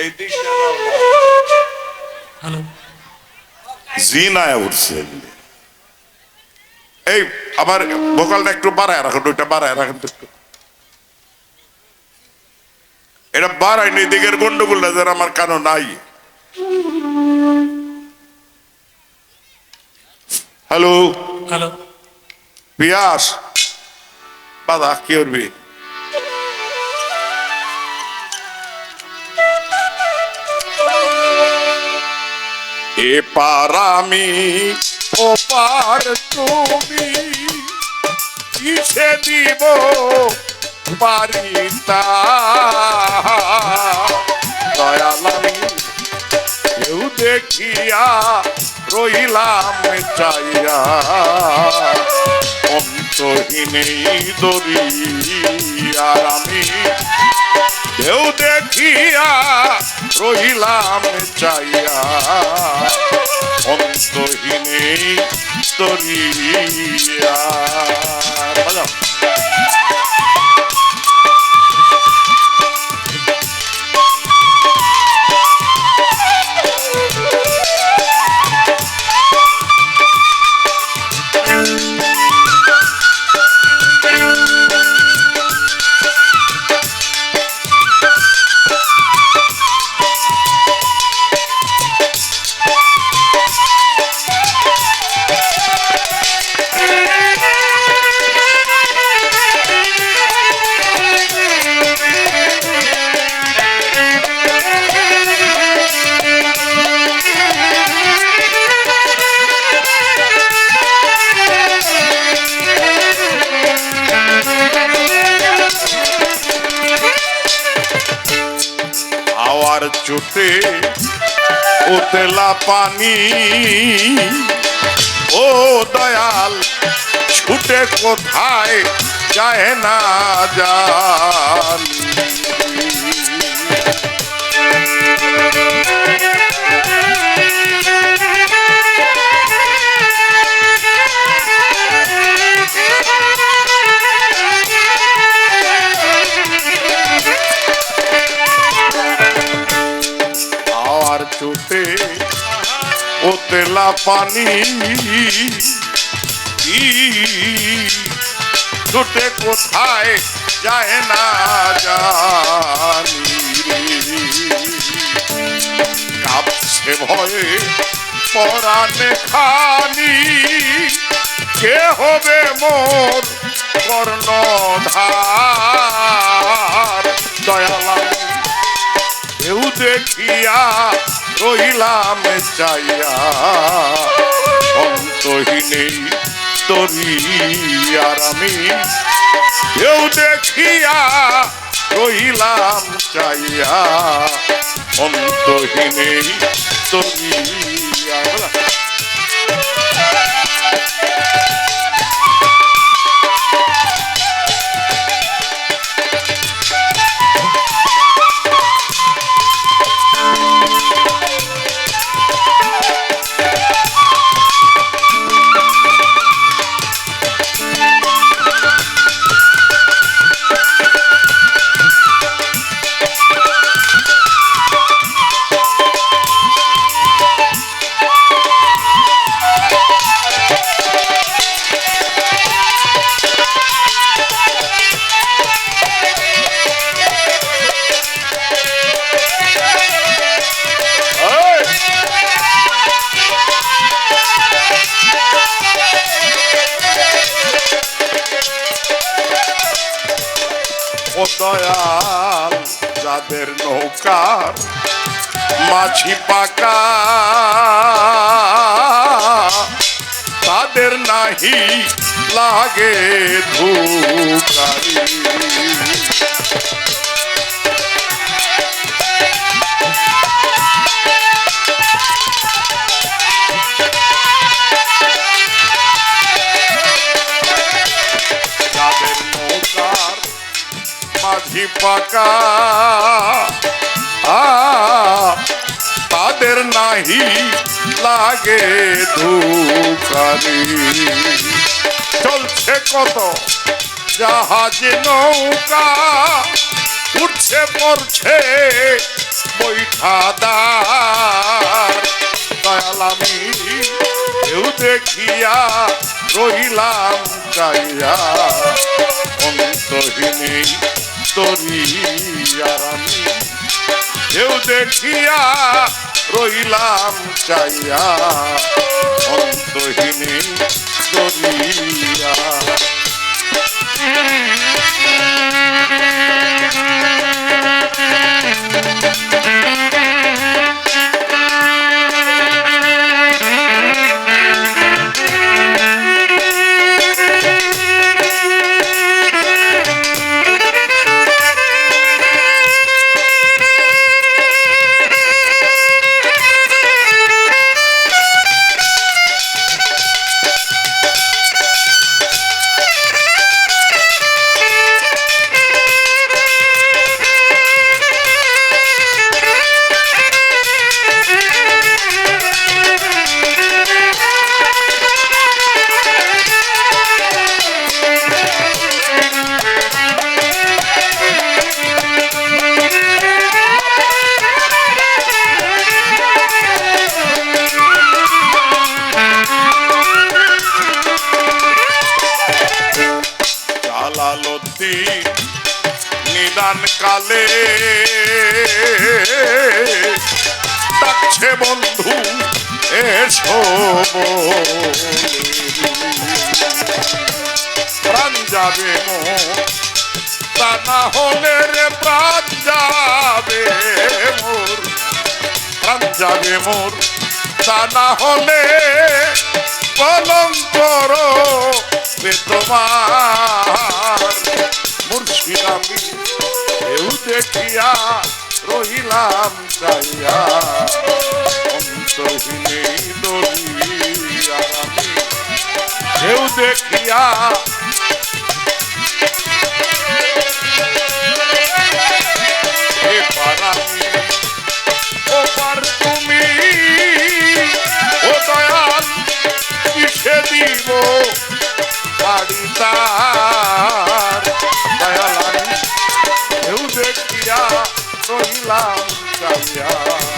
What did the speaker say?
এই দিক হ্যালো জিনায় উঠছে। এই আবার ভোকালটা একটু বাড়ায় রাখুন ওইটা বাড়ায় রাখুন এটা বাড়ায়নি দিকের গন্ডগোলটা যেন আমার কানো নাই। হ্যালো হ্যালো পিয়াস বাদা কি করবি? এ পার আমি, ও পার তুমি, কিসে দিব পারিতা দয়াল আমি কেউ দেখিয়া রইলাম চাইয়া, অন্তহীনেই দরি আর আমি রইলাম চাইয়া অন্তহীনেই দরিয়া হাওয়ার চোটে ওতেলা পানি। ও দয়াল ছুটে কোথায় যায় না জানি। চোটে ও তেলা পানি ছুটে কোথায় যায় না জানি। কাঁপছে ভয়ে পরাণে খানি। কে হবে মোর কর্ণধার? দয়ালাম কেউ দেখিয়া রইলাম চাইয়া অন্তহীনে তরি আর আমি কেউ দেখিয়া রইলাম চাইয়া অন্তহীনে তরি ও দয়াল যাদের নৌকার মাছি পাকা তাদের নাহি লাগে ধুকারি পাকা। তাদের নাহি লাগে ধুকারি চলছে কত জাহাজ নৌকা, উঠছে, পড়ছে বৈঠাদার। দয়াল আমি কেউ দেখিয়া রহিলাম চাইয়া অন্তহীনী তরি আর আমি কেউ দেখিয়া রইলাম চাইয়া অন্তহীনে তরিয়া নিদান কালে। ডাকছে বন্ধু, এসো। প্রাণ যাবে তা না হলে রে প্রাণ যাবে মোর। প্রাণ যাবে মোর, তা না হলে কলঙ্কর তোমার। মুর্শিদ আমি কেউ দেখিয়া রহিলাম চাইয়া অন্তহীনে দরিয়া আমি কেউ দেখিয়া দিব বাড়ি দয়াল